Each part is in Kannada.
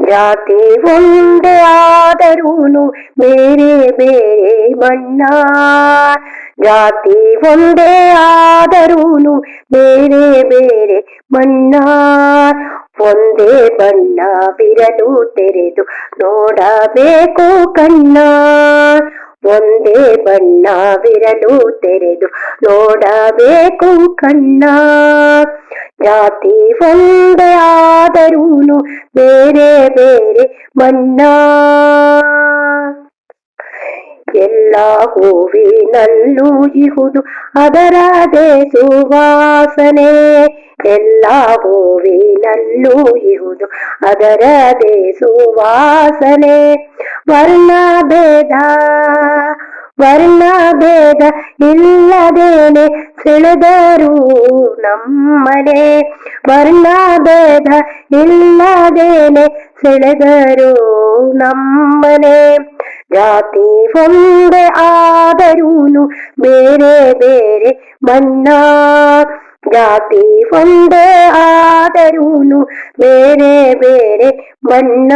ಜಾತಿ ಒಂದೇ ಆದರೂನು ಬೇರೆ ಬೇರೆ ಬಣ್ಣ ಜಾತಿ ಒಂದೇ ಆದರೂನು ಬೇರೆ ಬೇರೆ ಬಣ್ಣ ಒಂದೇ ಬಣ್ಣ ಬಿರಲು ತೆರೆದು ನೋಡಬೇಕು ಕಣ್ಣ. ಒಂದೇ ಬಣ್ಣವಿರಲು ತೆರೆದು ನೋಡಬೇಕು ಕಣ್ಣ. ಜಾತಿ ಒಂದೇ ಆದರೂನು ಬೇರೆ ಬೇರೆ ಬಣ್ಣ ಎಲ್ಲ ಹೂವಿನಲ್ಲೂ ಇಹುದು ಅದರದೇ ಸುವಾಸನೆ. ಎಲ್ಲ ಹೂವಿನಲ್ಲೂ ಇಹುದು ಅದರದೇ ಸುವಾಸನೆ. ವರ್ಣಭೇದ ವರ್ಣಭೇದ ಇಲ್ಲದೇನೆ ಸೆಳೆದರು ನಮ್ಮನೆ ವರ್ಣ ಭೇದ ಇಲ್ಲದೇನೆ ಸೆಳೆದರು ನಮ್ಮನೆ ಜಾತಿ ಒಂದೇ ಆದರೂನು ಬೇರೆ ಬೇರೆ ಬಣ್ಣ ಜಾತಿ ಒಂದೇ ಆದರೂನು ಬೇರೆ ಬೇರೆ ಬಣ್ಣ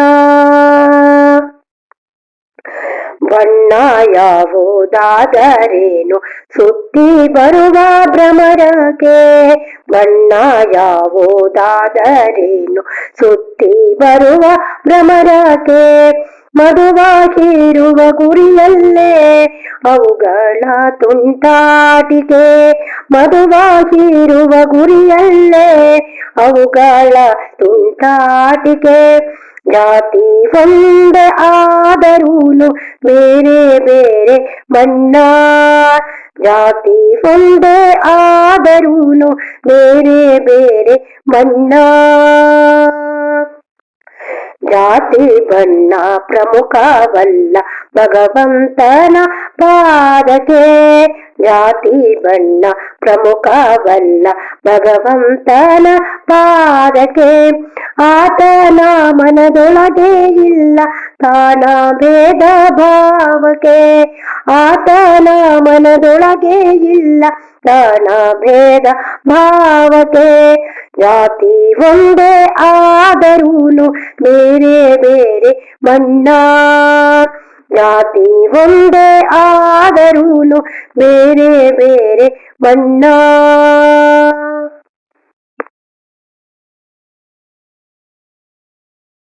ಬಣ್ಣ ಯಾವುದಾದರೇನು ಸುತ್ತಿ ಬರುವ ಭ್ರಮರಕ್ಕೆ ಬಣ್ಣ ಯಾವುದಾದರೇನು ಸುತ್ತಿ ಬರುವ ಭ್ರಮರಕ್ಕೆ ಮಧುವಾಗಿರುವ ಗುರಿಯಲ್ಲೇ ಅವುಗಳ ತುಂಟಾಟಿಕೆ. ಮಧುವಾಗಿರುವ ಗುರಿಯಲ್ಲೇ ಅವುಗಳ ತುಂಟಾಟಿಕೆ. ಜಾತಿ ಒಂದೇ ಆದರೂನು ಬೇರೆ ಬೇರೆ ಬಣ್ಣ ಜಾತಿ ಒಂದೇ ಆದರೂನು ಬೇರೆ ಬೇರೆ ಬಣ್ಣ ಜಾತಿ ಬಣ್ಣ ಪ್ರಮುಖವಲ್ಲ ಭಗವಂತನ ಪಾದಕ್ಕೆ ಜಾತಿ, ಬಣ್ಣ, ಪ್ರಮುಖವಲ್ಲ, ಭಗವಂತನ ಪಾದಕೆ ಆತನ ಮನದೊಳಗೆ ಇಲ್ಲ, ತಾನ ಭೇದ ಭಾವಕೆ ಆತನ ಮನದೊಳಗೆ ಇಲ್ಲ, ತಾನ ಭೇದ ಭಾವಕೆ ಜಾತಿ ಒಂದೇ ಆದರೂನು, ಬೇರೆ ಬೇರೆ ಬಣ್ಣ ಜಾತಿ ಒಂದೇ ಆದರೂನು ಬೇರೆ ಬೇರೆ ಬಣ್ಣ